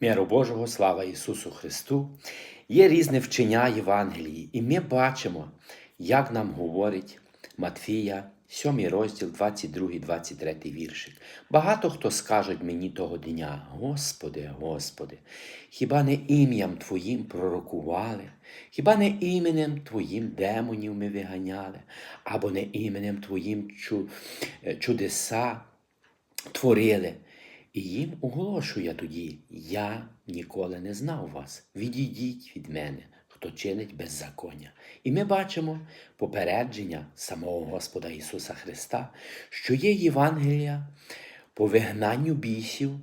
Міру Божого, слава Ісусу Христу! Є різне вчення Євангелії, і ми бачимо, як нам говорить Матфія, 7 розділ, 22-23 віршик. Багато хто скажуть мені того дня, Господи, Господи, хіба не ім'ям Твоїм пророкували, хіба не іменем Твоїм демонів ми виганяли, або не іменем Твоїм е, чудеса творили. І їм оголошую я тоді, я ніколи не знав вас. Відійдіть від мене, хто чинить беззаконня. І ми бачимо попередження самого Господа Ісуса Христа, що є Євангелія по вигнанню бісів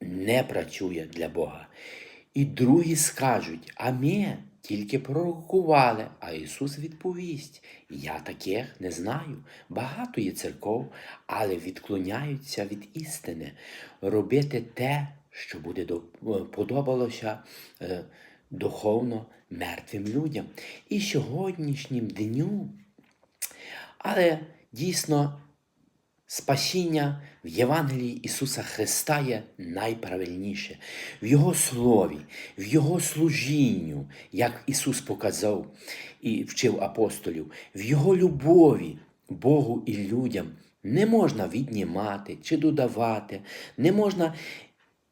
не працює для Бога. І другі скажуть, а ми тільки пророкували, а Ісус відповість: Я таких не знаю. Багато є церков, але відклоняються від істини, робити те, що буде е, подобалося е, духовно мертвим людям. І сьогоднішнім дню, але дійсно Спасіння в Євангелії Ісуса Христа є найправильніше. В Його слові, в Його служінню, як Ісус показав і вчив апостолів, в Його любові Богу і людям не можна віднімати чи додавати, не можна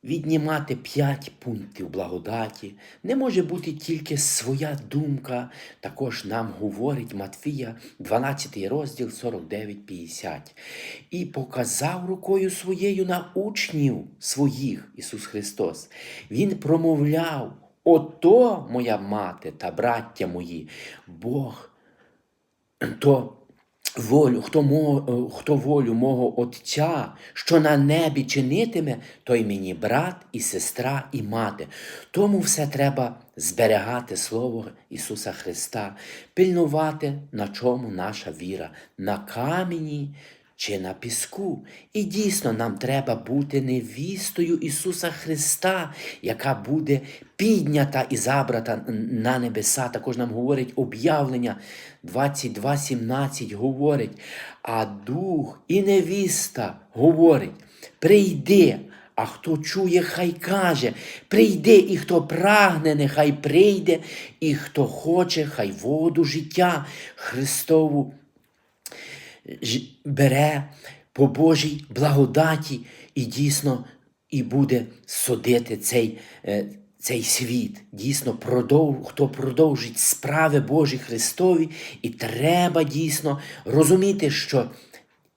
віднімати п'ять пунктів благодаті, не може бути тільки своя думка. Також нам говорить Матфія, 12 розділ 49-50. І показав рукою своєю на учнів своїх Ісус Христос. Він промовляв: Ото моя мати та браття мої, Бог то волю, хто, мо, хто волю мого Отця, що на небі чинитиме, той мені брат і сестра, і мати. Тому все треба зберігати Слово Ісуса Христа, пильнувати, на чому наша віра, на камені чи на піску. І дійсно нам треба бути невістою Ісуса Христа, яка буде піднята і забрата на небеса. Також нам говорить об'явлення 22.17 говорить, а дух і невіста говорить, прийди. А хто чує, хай каже, прийди, і хто прагне, нехай прийде, і хто хоче, хай воду життя Христову бере по Божій благодаті і дійсно і буде судити цей, е, цей світ. Дійсно, продов, хто продовжить справи Божі Христові, і треба дійсно розуміти, що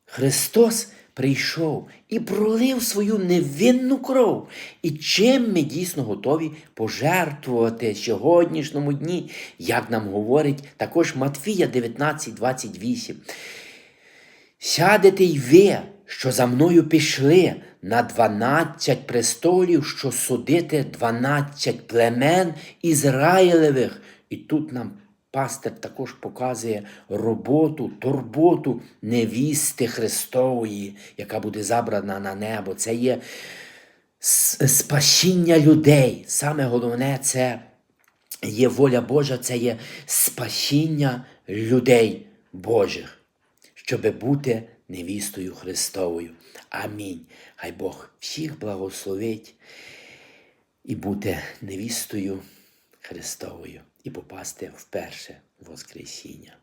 Христос прийшов і пролив свою невинну кров. І чим ми дійсно готові пожертвувати сьогоднішньому дні, як нам говорить також Матфія 19, 28. Сядете й ви, що за мною пішли на дванадцять престолів, що судити дванадцять племен Ізраїлевих. І тут нам пастир також показує роботу, турботу невісти Христової, яка буде забрана на небо. Це є спасіння людей. Саме головне це є воля Божа, це є спасіння людей Божих щоб бути невістою Христовою. Амінь. Хай Бог всіх благословить і бути невістою Христовою і попасти в перше Воскресіння.